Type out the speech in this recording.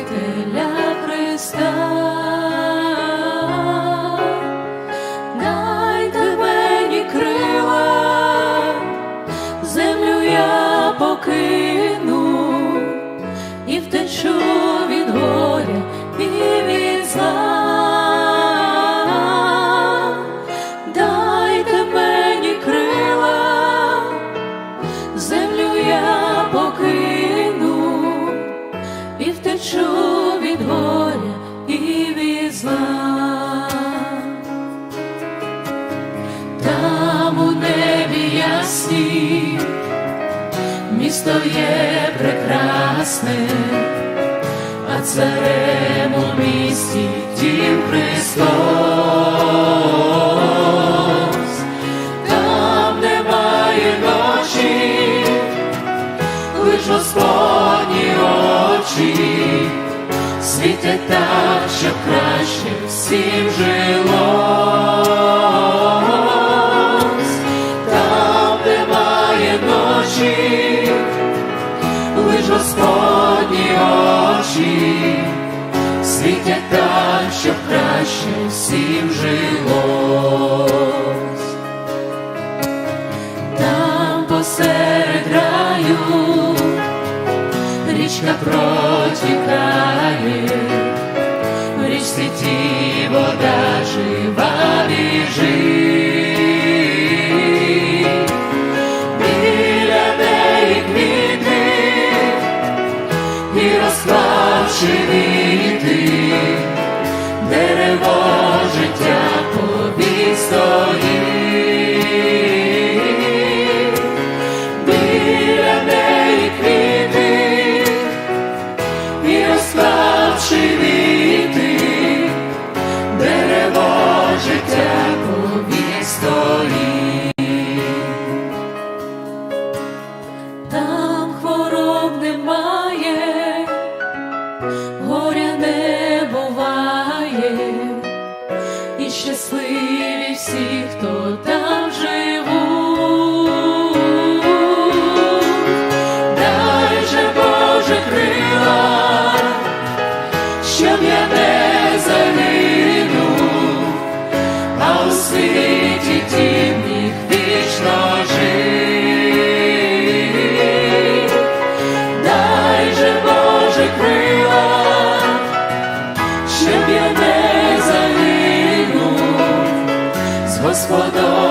Спасителя. місто є прекрасне, а царем у місті Дім Христос, там немає ночі, лиш Господні очі, світять так, щоб краще всім жив. Господні очі, світять так, щоб краще всім жилось, там посеред раю річка протіка. Shivim. щасливі всі, хто. Господом.